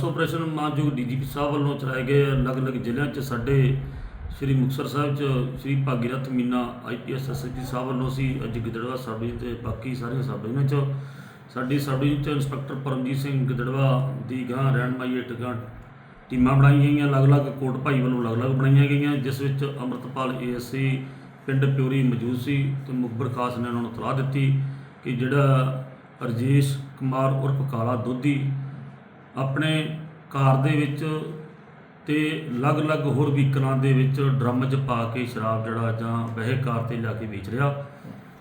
ਜੋ ਡੀਜੀਪੀ ਸਾਹਿਬ ਵੱਲੋਂ ਚਲਾਏ ਗਏ ਅਲੱਗ-ਅਲੱਗ ਜ਼ਿਲ੍ਹਿਆਂ 'ਚ ਸਾਡੇ ਸ੍ਰੀ ਮੁਕਤਸਰ ਸਾਹਿਬ 'ਚ ਸ੍ਰੀ ਭਾਗੀਰਥ ਮੀਨਾ ਆਈਪੀਐਸ ਐਸਐਸਪੀ ਸਾਹਿਬ ਵੱਲੋਂ ਸੀ ਅੱਜ ਗਿੱਦੜਵਾ ਸਬ ਡਿਵੀਜ਼ਨ ਤੇ ਬਾਕੀ ਸਾਰੀਆਂ ਸਬ ਡਿਵੀਜ਼ਨਾਂ 'ਚ ਸਾਡੀ ਸਬ 'ਚ ਇੰਸਪੈਕਟਰ ਪਰਮਜੀਤ ਸਿੰਘ ਗਿੱਦੜਵਾ ਦੀ ਗਾਂ ਰਹਿਨਮਾਈ ਹੇਠ ਟੀਮਾਂ ਬਣਾਈਆਂ ਗਈਆਂ, ਅਲੱਗ-ਅਲੱਗ ਕੋਟ ਭਾਈ ਵੱਲੋਂ ਅਲੱਗ-ਅਲੱਗ ਬਣਾਈਆਂ ਗਈਆਂ, ਜਿਸ ਵਿੱਚ ਅਮਰਤਪਾਲ ਏਐਸਸੀ ਪਿੰਡ ਪਿਉਰੀ ਮੌਜੂਦ ਸੀ ਤੇ ਮੁਖਬਰ ਖਾਸ ਨੇ ਉਹਨਾਂ ਨੂੰ ਤਲਾਹ ਦਿੱਤੀ ਕਿ ਜਿਹੜਾ ਰਜੇਸ਼ ਕੁਮਾਰ ਉਰਫ ਕਾਲਾ ਦੋਧੀ ਆਪਣੇ ਕਾਰ ਦੇ ਵਿੱਚ ਤੇ ਅਲੱਗ-ਅਲੱਗ ਹੋਰ ਵਹੀਕਲਾਂ ਦੇ ਵਿੱਚ ਡਰਮ 'ਚ ਪਾ ਕੇ ਸ਼ਰਾਬ ਜਿਹੜਾ ਜਾਂ ਵਹਿ ਕਾਰ ਤੇ ਲਿਆ ਕੇ ਵੇਚ ਰਿਹਾ।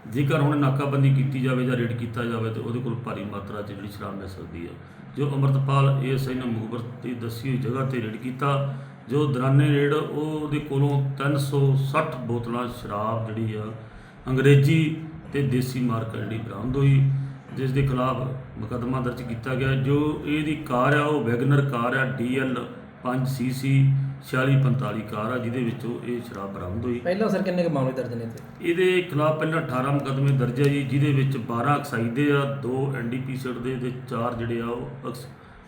ਜੇਕਰ ਹੁਣ ਨਾਕਾਬੰਦੀ ਕੀਤੀ ਜਾਵੇ ਜਾਂ ਰੇਡ ਕੀਤਾ ਜਾਵੇ ਤੇ ਉਹਦੇ ਕੋਲ ਭਾਰੀ ਮਾਤਰਾ 'ਚ ਜਿਹੜੀ ਸ਼ਰਾਬ ਮਿਲ ਸਕਦੀ ਹੈ। ਜੋ ਅਮਰਤਪਾਲ ਏਐਸਆਈ ਨੇ ਮੁਖਬਰ ਦੀ ਦੱਸੀ ਹੋਈ ਜਗ੍ਹਾ ਤੇ ਰੇਡ ਕੀਤਾ, ਜੋ ਦਰਾਨੇ ਰੇਡ ਉਹਦੇ ਕੋਲੋਂ 360 ਬੋਤਲਾਂ ਸ਼ਰਾਬ ਜਿਹੜੀ ਆ ਅੰਗਰੇਜ਼ੀ ਤੇ ਦੇਸੀ ਮਾਰਕ ਜਿਹੜੀ ਬਰਾਮਦ ਹੋਈ। ਜਿਸ ਦੇ ਖਿਲਾਫ ਮੁਕੱਦਮਾ ਦਰਜ ਕੀਤਾ ਗਿਆ ਜੋ ਇਹਦੀ ਕਾਰ ਆ ਉਹ ਵੈਗਨਰ ਕਾਰ ਆ ਡੀਐਲ 5 ਸੀਸੀ 4645 ਕਾਰ ਆ ਜਿਹਦੇ ਵਿੱਚੋਂ ਇਹ ਸ਼ਰਾਬ ਬਰਾਮਦ ਹੋਈ। ਪਹਿਲਾਂ ਸਰ ਕਿੰਨੇ ਕੁ ਮਾਮਲੇ ਦਰਜ ਨੇ ਇੱਥੇ? ਇਹਦੇ ਖਿਲਾਫ ਪਹਿਲਾਂ 18 ਮੁਕੱਦਮੇ ਦਰਜ ਹੈ ਜੀ ਜਿਹਦੇ ਵਿੱਚ 12 ਐਕਸਾਈਜ਼ ਦੇ ਆ 2 ਐਨਡੀਪੀਸੀ ਦੇ ਤੇ 4 ਜਿਹੜੇ ਆ ਉਹ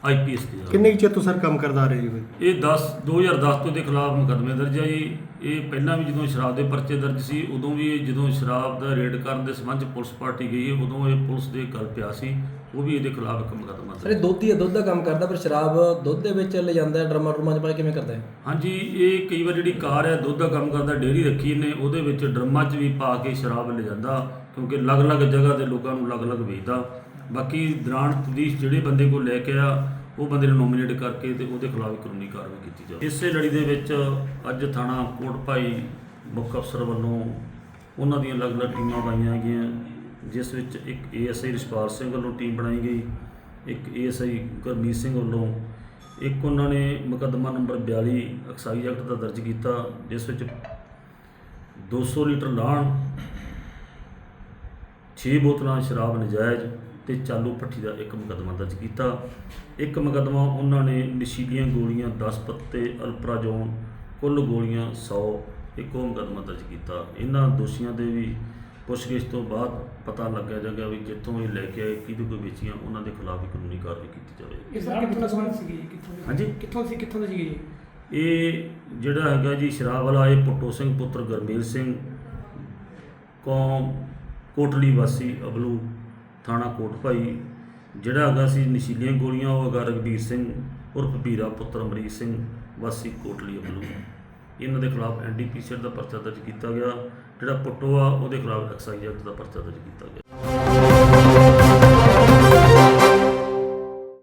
ਆਈਪੀਐਸ ਦੇ ਆ। ਕਿੰਨੇ ਕੁ ਚਿਰ ਤੋਂ ਸਰ ਕੰਮ ਕਰਦਾ ਰਹੇ ਜੀ ਇਹ 10 2010 ਤੋਂ ਦੇ ਖਿਲਾਫ ਮੁਕੱਦਮੇ ਦਰਜ ਹੈ ਜੀ। ਇਹ ਪਹਿਲਾਂ ਵੀ ਜਦੋਂ ਸ਼ਰਾਬ ਦੇ ਪਰਚੇ ਦਰਜ ਸੀ ਉਦੋਂ ਵੀ ਇਹ ਜਦੋਂ ਸ਼ਰਾਬ ਦਾ ਰੇਡ ਕਰਨ ਦੇ ਸੰਬੰਧ 'ਚ ਪੁਲਿਸ ਪਾਰਟੀ ਗਈ ਹੈ ਉਦੋਂ ਇਹ ਪੁਲਿਸ ਦੇ ਗੱਲ ਪਿਆ ਸੀ। ਉਹ ਵੀ ਇਹਦੇ ਖਿਲਾਫ ਇੱਕ ਮੁਕੱਦਮਾ ਸਰ ਇਹ ਦੁੱਧ ਹੀ ਦੁੱਧ ਦਾ ਕੰਮ ਕਰਦਾ ਪਰ ਸ਼ਰਾਬ ਦੁੱਧ ਦੇ ਵਿੱਚ ਲੈ ਜਾਂਦਾ ਡਰਮਾ ਡਰਮਾ ਚ ਪਾ ਕੇ ਕਿਵੇਂ ਕਰਦਾ ਹੈ? ਹਾਂਜੀ ਇਹ ਕਈ ਵਾਰ ਜਿਹੜੀ ਕਾਰ ਹੈ ਦੁੱਧ ਦਾ ਕੰਮ ਕਰਦਾ ਡੇਅਰੀ ਰੱਖੀ ਨੇ ਉਹਦੇ ਵਿੱਚ ਡਰਮਾਂ 'ਚ ਵੀ ਪਾ ਕੇ ਸ਼ਰਾਬ ਲੈ ਜਾਂਦਾ ਕਿਉਂਕਿ ਅਲੱਗ-ਅਲੱਗ ਜਗ੍ਹਾ ਤੇ ਲੋਕਾਂ ਨੂੰ ਅਲੱਗ-ਅਲੱਗ ਵੇਚਦਾ। ਬਾਕੀ ਦੌਰਾਨ ਤਦੀਸ਼ ਜਿਹੜੇ ਬੰਦੇ ਕੋਲ ਲੈ ਕੇ ਆ, ਉਹ ਬੰਦੇ ਨੂੰ ਨੋਮੀਨੇਟ ਕਰਕੇ ਤੇ ਉਹਦੇ ਖਿਲਾਫ ਕਾਨੂੰਨੀ ਕਾਰਵਾਈ ਕੀਤੀ ਜਾਵੇ। ਇਸੇ ਲੜੀ ਦੇ ਵਿੱਚ ਅੱਜ ਥਾਣਾ ਕੋਟ ਭਾਈ ਮੁੱਖ ਅਫਸਰ ਵੱਲੋਂ ਉਹਨਾਂ ਦੀਆਂ ਅਲੱਗ-ਅਲੱਗ ਟੀਮਾਂ ਬਣਾਈਆਂ ਗਈਆਂ, ਜਿਸ ਵਿੱਚ ਇੱਕ ਏਐਸਆਈ ਰਿਸ਼ਪਾਲ ਸਿੰਘ ਵੱਲੋਂ ਟੀਮ ਬਣਾਈ ਗਈ, ਇੱਕ ਏਐਸਆਈ ਗੁਰਮੀਤ ਸਿੰਘ ਵੱਲੋਂ, ਇੱਕ ਉਹਨਾਂ ਨੇ ਮੁਕੱਦਮਾ ਨੰਬਰ 42 ਐਕਸਾਈਜ਼ ਐਕਟ ਦਾ ਦਰਜ ਕੀਤਾ, ਜਿਸ ਵਿੱਚ 200 ਲੀਟਰ ਲਾਣ 6 ਬੋਤਲਾਂ ਸ਼ਰਾਬ ਨਜਾਇਜ਼ ਤੇ ਚਾਲੂ ਭੱਠੀ ਦਾ ਇੱਕ ਮੁਕੱਦਮਾ ਦਰਜ ਕੀਤਾ। ਇੱਕ ਮੁਕੱਦਮਾ ਉਹਨਾਂ ਨੇ ਨਸ਼ੀਲੀਆਂ ਗੋਲੀਆਂ 10 ਪੱਤੇ ਅਲਪਰਾਜੋਨ ਕੁੱਲ ਗੋਲੀਆਂ 100 ਇੱਕ ਮੁਕੱਦਮਾ ਦਰਜ ਕੀਤਾ। ਇਹਨਾਂ ਦੋਸ਼ੀਆਂ ਦੇ ਵੀ ਪੁੱਛਗਿੱਛ ਤੋਂ ਬਾਅਦ ਪਤਾ ਲੱਗਿਆ ਜਾਗਾ ਵੀ ਜਿੱਥੋਂ ਇਹ ਲੈ ਕੇ ਆਏ ਕਿਹਦੇ ਕੋਈ ਵੇਚੀਆਂ ਉਹਨਾਂ ਦੇ ਖਿਲਾਫ ਵੀ ਕਾਨੂੰਨੀ ਕਾਰਵਾਈ ਕੀਤੀ ਜਾਵੇ ਇਹ ਸਰ ਕਿੱਥੋਂ ਸਮਾਨ ਸੀਗੀ ਕਿੱਥੋਂ ਹਾਂਜੀ। ਕਿੱਥੋਂ ਸੀ ਕਿੱਥੋਂ ਦੇ ਸੀਗੇ ਜੀ? ਇਹ ਜਿਹੜਾ ਹੈਗਾ ਜੀ ਸ਼ਰਾਬ ਵਾਲਾ ਇਹ ਪੁੱਟੋ ਸਿੰਘ ਪੁੱਤਰ ਗਰਮੇਲ ਸਿੰਘ ਕੌਮ ਕੋਟਲੀ ਵਾਸੀ ਅਬਲੂ ਥਾਣਾ ਕੋਟ ਭਾਈ, ਜਿਹੜਾ ਹੈਗਾ ਸੀ ਨਸ਼ੀਲੀਆਂ ਗੋਲੀਆਂ, ਉਹ ਹੈਗਾ ਰਗਵੀਰ ਸਿੰਘ ਉਰਫ ਵੀਰਾ ਪੁੱਤਰ ਅਮਰੀਕ ਸਿੰਘ, ਵਾਸੀ ਕੋਟਲੀ ਅਬਲੂ ਇਹਨਾਂ ਦੇ ਖਿਲਾਫ ਐਨਡੀਪੀਸੀ ਦਾ ਪਰਚਾ ਦਰਜ ਕੀਤਾ ਗਿਆ, ਜਿਹੜਾ ਪੁੱਟੋ ਆ, ਉਹਦੇ ਖਿਲਾਫ ਐਕਸਾਈਜ਼ ਐਕਟ ਦਾ ਪਰਚਾ ਦਰਜ ਕੀਤਾ ਗਿਆ।